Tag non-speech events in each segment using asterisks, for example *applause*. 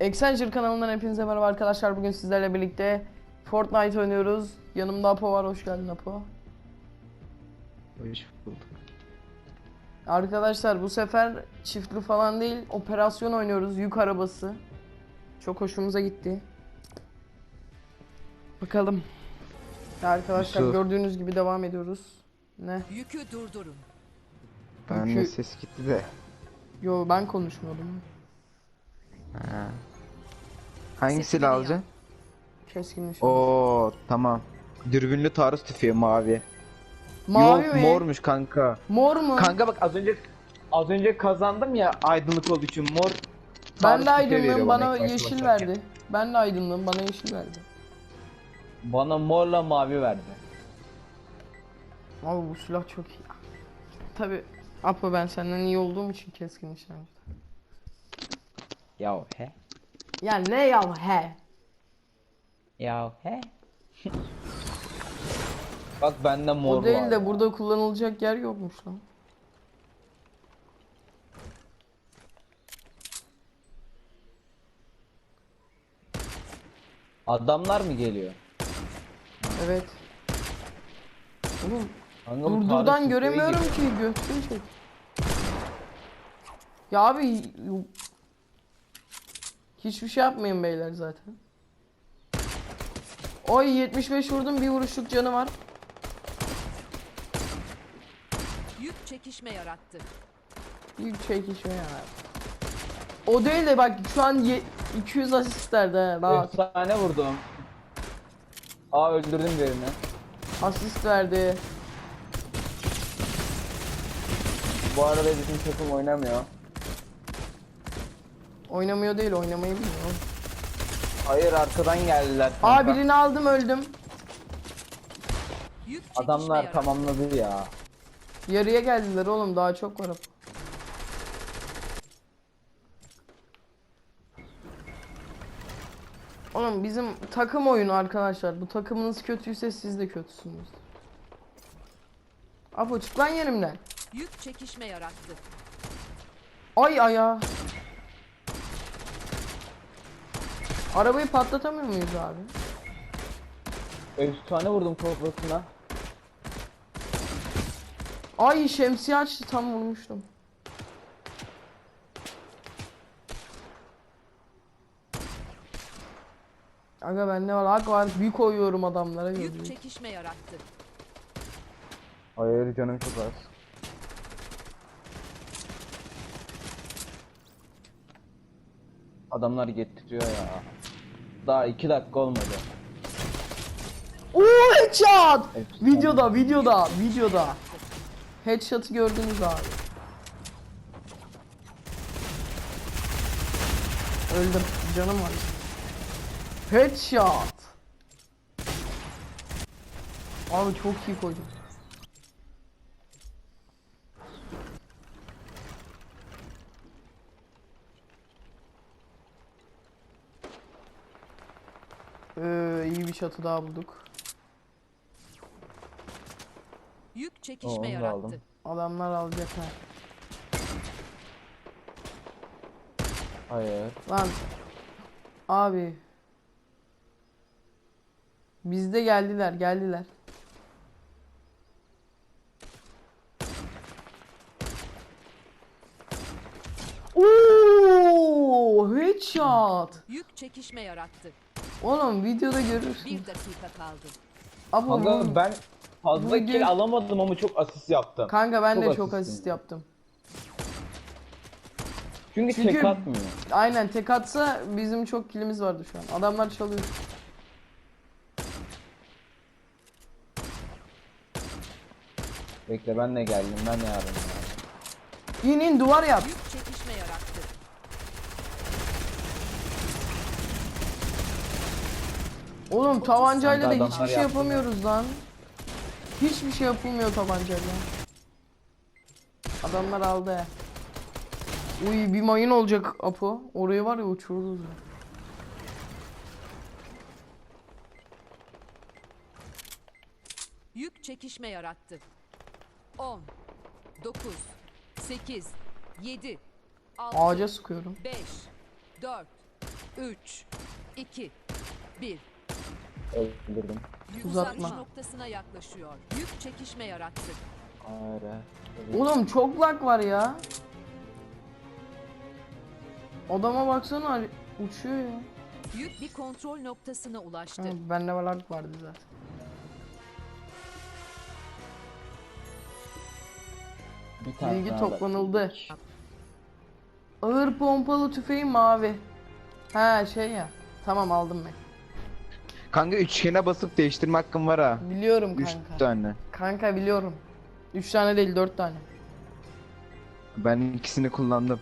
Accenture kanalından hepinize merhaba arkadaşlar. Bugün sizlerle birlikte Fortnite oynuyoruz. Yanımda Apo var. Hoş geldin Apo. Hoş bulduk. Arkadaşlar bu sefer çiftli falan değil, operasyon oynuyoruz. Yük arabası. Çok hoşumuza gitti. Bakalım. Ya arkadaşlar Yusuf. gördüğünüz gibi devam ediyoruz. Ne? Yükü durdurun. Ben de Çünkü- ses gitti de. Yo ben konuşmuyordum. Ha. Hangi Sesi silah alacaksın? Keskin nişan. Oo tamam. Dürbünlü taarruz tüfeği mavi. Mavi Yok mi? mormuş kanka. Mor mu? Kanka bak az önce az önce kazandım ya aydınlık olduğu için mor. ben taarruz de tüfeği veriyor aydınlığım bana ilk başta yeşil başlarken. verdi. Ben de aydınlığım bana yeşil verdi. Bana morla mavi verdi. Abi bu silah çok iyi. Tabi Apo ben senden iyi olduğum için keskin nişancı. Ya he. Ya ne ya he? Ya he. *laughs* Bak bende mor O değil var. de burada kullanılacak yer yokmuş lan. Adamlar mı geliyor? Evet. Oğlum bu durdurdan tüfeği göremiyorum ki götünü çek. Ya abi hiçbir şey yapmayın beyler zaten. Oy 75 vurdum bir vuruşluk canı var. Yük çekişme yarattı. Bir çekişme ya. O değil de bak şu an ye- 200 asistlerde he rahat. Efsane vurdum. Aa öldürdüm birini. Asist verdi. Bu arada bizim takım oynamıyor. Oynamıyor değil oynamayı bilmiyor. Hayır arkadan geldiler. Aa kanka. birini aldım öldüm. Yük çekişme Adamlar tamamladı ya. Yarıya geldiler oğlum daha çok var. Oğlum bizim takım oyunu arkadaşlar. Bu takımınız kötüyse siz de kötüsünüz. Apo çık lan yerimden. Yük çekişme yarattı. Ay aya. Arabayı patlatamıyor muyuz abi? Efsane vurdum kafasına. Ay şemsiye açtı tam vurmuştum. Aga bende var hak var bir koyuyorum adamlara Yük gözünü. çekişme yarattı. Hayır canım çok az. Adamlar getiriyor ya. Daha iki dakika olmadı. Oo headshot! Efsane. Videoda videoda videoda. Headshot'ı gördünüz abi. Öldüm. Canım var. Headshot. Abi çok iyi koydum. Ee, iyi bir çatı daha bulduk. Yük Oo, çekişme da yarattı. aldım. Adamlar alacak ha. Hayır. Lan. Abi. Bizde geldiler, geldiler. Oo, headshot. Yük çekişme yarattı. Oğlum videoda görürsün. Bir dakika kaldı. Kanka bu- ben fazla bu video- kill alamadım ama çok asist yaptım. Kanka ben de çok çok asistim asist ya. yaptım. Çünkü, Çünkü- tek atmıyor. Aynen tek atsa bizim çok kilimiz vardı şu an. Adamlar çalıyor. Bekle ben de geldim ben de yardım. İn in duvar yap. Yük çekişme yarattı. Oğlum tabancayla da hiçbir şey yapamıyoruz lan. Hiçbir şey yapılmıyor tabancayla. Adamlar aldı ya. Uy bir mayın olacak Apo. Orayı var ya uçururuz. Yük çekişme yarattı. 10 9 8 7 6 Ağaca sıkıyorum. 5 4 3, 2, 1. Öldürdüm. Uzatma. noktasına yaklaşıyor. Yük çekişme yarattı. Hayır. Oğlum çok lag var ya. Adama baksana uçuyor ya. Yük bir kontrol noktasına ulaştı. Ha, bende lag vardı zaten. Bir tane Bilgi daha toplanıldı. Ağır pompalı tüfeği mavi. Ha şey ya. Tamam aldım ben. Kanka üçgene basıp değiştirme hakkım var ha. Biliyorum Üç kanka. tane. Kanka biliyorum. 3 tane değil 4 tane. Ben ikisini kullandım.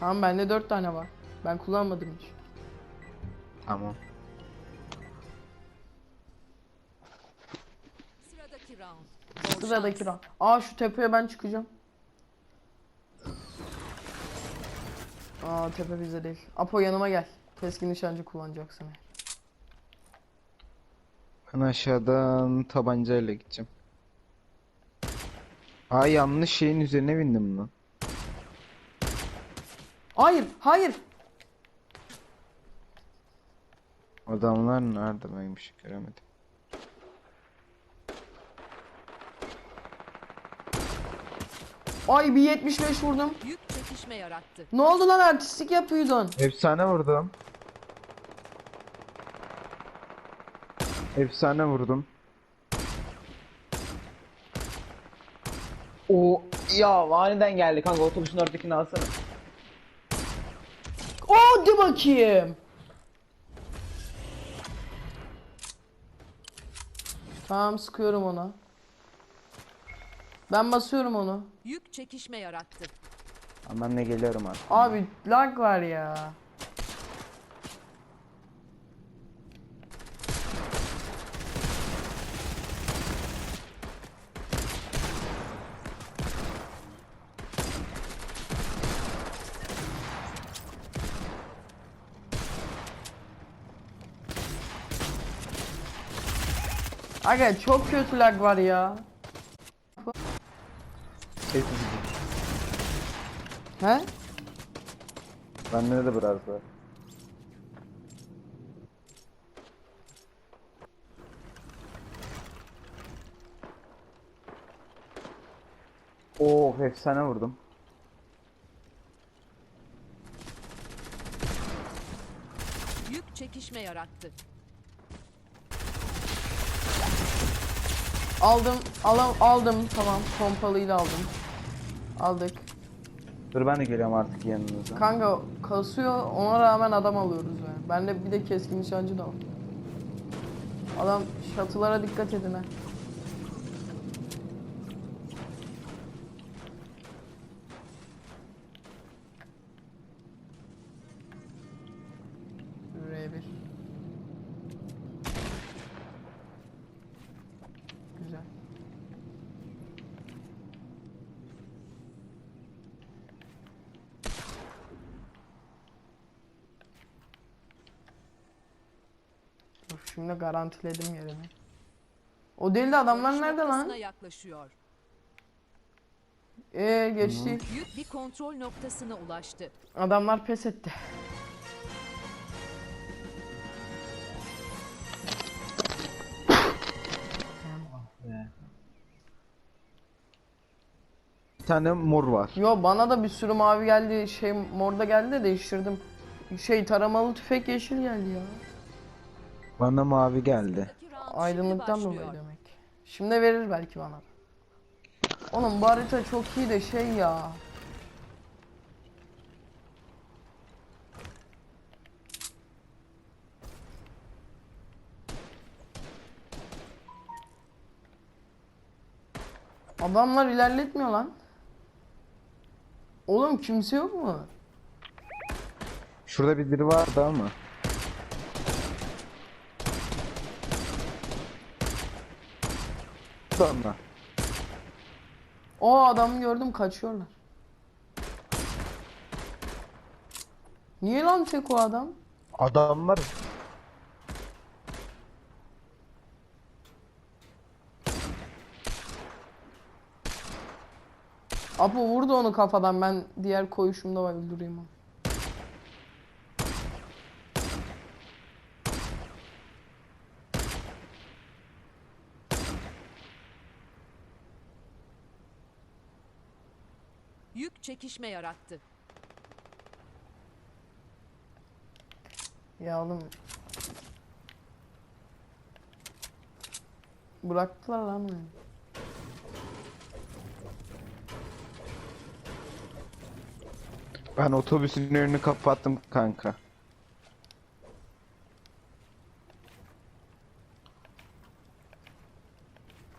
Tamam bende 4 tane var. Ben kullanmadım hiç. Tamam. Sıradaki round. Aa şu tepeye ben çıkacağım. Aa tepe bizde değil. Apo yanıma gel. Keskin nişancı kullanacaksın. Ben aşağıdan tabancayla gideceğim. Aa yanlış şeyin üzerine bindim lan. Hayır, hayır. Adamlar nerede ben bir şey göremedim. Ay bir 75 vurdum. Yük çekişme yarattı. Ne oldu lan artistik yapıyordun? Efsane vurdum. Efsane vurdum. O ya aniden geldi kanka otobüsün oradakini alsana. Hadi bakayım. Tamam sıkıyorum ona. Ben basıyorum onu. Yük çekişme yarattı. Ama ben de geliyorum artık. Abi lag var ya. Aga çok kötü lag var ya. He? Bende de biraz var. Oo efsane vurdum. Yük çekişme yarattı. Aldım, alam, aldım tamam. Pompalıyla aldım. Aldık. Dur ben de geliyorum artık yanınıza. Kanka kasıyor, ona rağmen adam alıyoruz yani. Bende bir de keskin nişancı da var. Adam şatılara dikkat edin ha. Şimdi garantiledim yerimi. O değil de adamlar nerede lan? yaklaşıyor. Ee geçti. Yük bir kontrol noktasına ulaştı. Adamlar pes etti. Bir tane mor var. Yo bana da bir sürü mavi geldi, şey morda geldi de değiştirdim. Şey taramalı tüfek yeşil geldi ya. Bana mavi geldi. Aydınlıktan dolayı demek. Şimdi verir belki bana. Oğlum bu harita çok iyi de şey ya. Adamlar ilerletmiyor lan. Oğlum kimse yok mu? Şurada bir biri vardı ama. Sonra. O adamı gördüm kaçıyorlar. Niye lan tek o adam? Adamlar Apo vurdu onu kafadan ben diğer koyuşumda var öldüreyim onu. Yük çekişme yarattı. Ya oğlum. Bıraktılar lan beni. Ben otobüsün önünü kapattım kanka.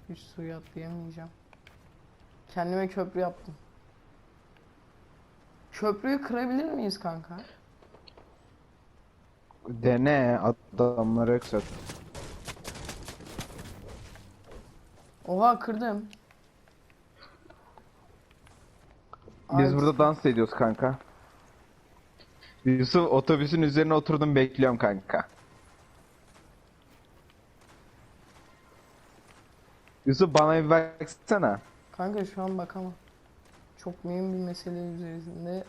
Hiç suya atlayamayacağım. Kendime köprü yaptım. Köprüyü kırabilir miyiz kanka? Dene adamları yoksa. Oha kırdım. Biz Ay, burada dans ediyoruz kanka. Yusuf otobüsün üzerine oturdum bekliyorum kanka. Yusuf bana bir baksana. Kanka şu an bakamam. Çok mühim bir mesele üzerinde.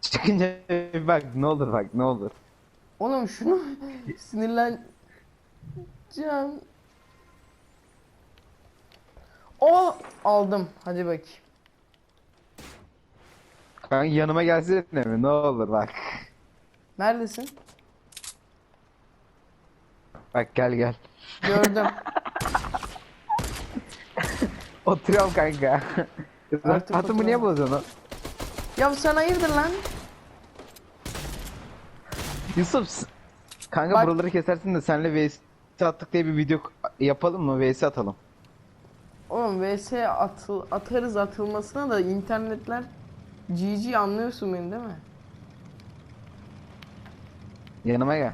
Çıkınca bir bak ne olur bak ne olur. Oğlum şunu sinirleneceğim. O aldım. Hadi bakayım. Kanka yanıma gelsene mi ne olur bak. Neredesin? Bak gel gel. Gördüm. *laughs* Oturuyorum kanka. Artık Rahatımı niye bozuyorsun? ya sen hayırdır lan? Yusuf s- kanka Bak- buraları kesersin de senle vs attık diye bir video yapalım mı? vs atalım. Oğlum vs atıl, atarız atılmasına da internetler GG anlıyorsun beni değil mi? Yanıma gel.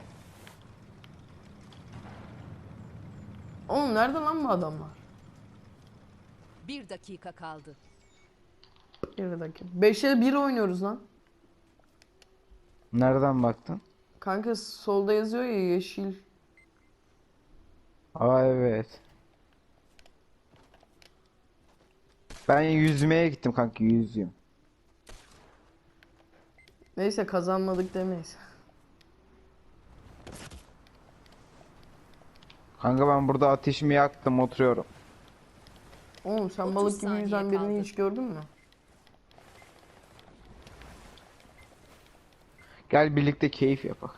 Oğlum nerede lan bu adamlar? Bir dakika kaldı. Bir dakika. 5'e 1 oynuyoruz lan. Nereden baktın? Kanka solda yazıyor ya yeşil. Aa evet. Ben yüzmeye gittim kanka yüzüyorum. Neyse kazanmadık demeyiz. Kanka ben burada ateşimi yaktım oturuyorum. Oğlum sen 30 balık gibi saniye yüzen birini kaldı. hiç gördün mü? Gel birlikte keyif yapak.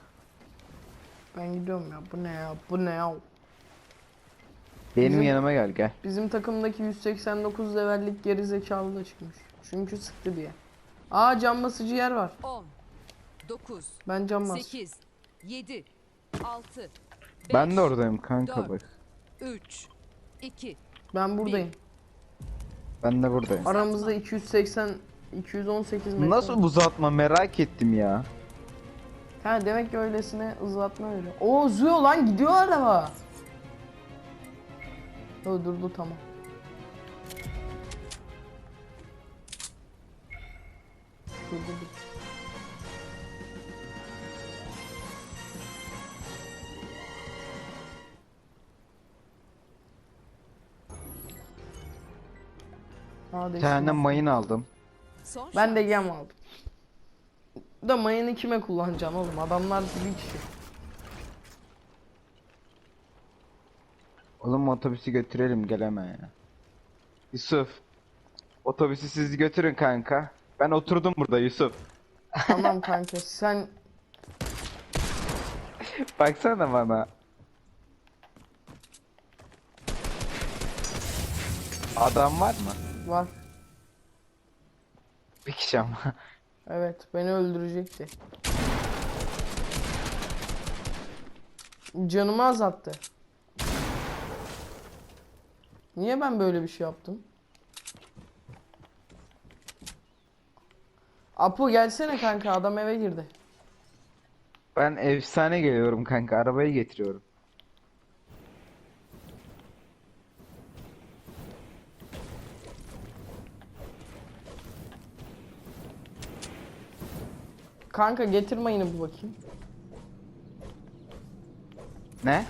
Ben gidiyorum ya. Bu ne ya? Bu ne ya? Benim Bizim- yanıma gel gel. Bizim takımdaki 189 levellik geri zekalı da çıkmış. Çünkü sıktı diye. Aa cam basıcı yer var. 10, 9, Ben cam bas. 8, 7, 6, Ben de oradayım kanka dört. bak. 3, 2, Ben buradayım. Ben de buradayım. Aramızda 280 218 metre. Nasıl uzatma merak ettim ya. Ha demek ki öylesine uzatma öyle. Oo uzuyor lan gidiyor araba. O durdu tamam. Durdu dur. Aa, Bir değişti tane mayın aldım. Ben de gem aldım. Da mayını kime kullanacaksın oğlum? Adamlar bir kişi. Oğlum otobüsü götürelim geleme ya. Yusuf. Otobüsü siz götürün kanka. Ben oturdum burada Yusuf. Tamam kanka sen *laughs* Baksana bana. Adam var mı? var. Bir kişi ama. Evet beni öldürecekti. Canımı azalttı. Niye ben böyle bir şey yaptım? Apo gelsene kanka adam eve girdi. Ben efsane geliyorum kanka. Arabayı getiriyorum. Kanka getir mayını bir bakayım. Ne?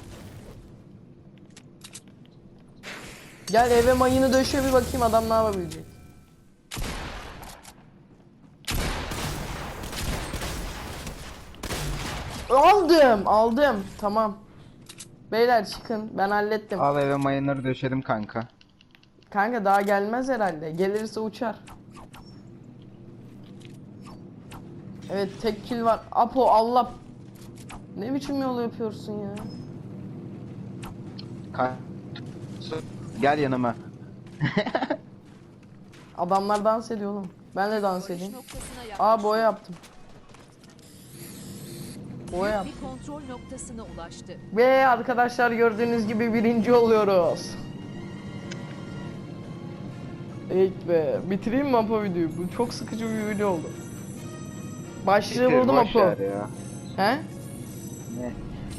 Gel eve mayını döşe bir bakayım adam ne yapabilecek. Aldım, aldım. Tamam. Beyler çıkın. Ben hallettim. Al eve mayınları döşedim kanka. Kanka daha gelmez herhalde. Gelirse uçar. Evet tek kill var. Apo Allah. Ne biçim yol yapıyorsun ya? Yusuf, Gel yanıma. *laughs* Adamlar dans ediyor oğlum. Ben de dans edeyim. Aa boya yaptım. Boya yaptım. Bir kontrol noktasına ulaştı. Ve arkadaşlar gördüğünüz gibi birinci oluyoruz. Evet be. Bitireyim mi Apo videoyu? Bu çok sıkıcı bir video oldu. Başlığı Bitir, buldum boş Apo. ya. He? Ne?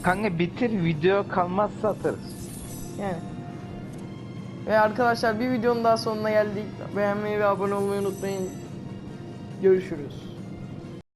Kanka bitir video kalmazsa atarız. Yani. Ve arkadaşlar bir videonun daha sonuna geldik. Beğenmeyi ve abone olmayı unutmayın. Görüşürüz.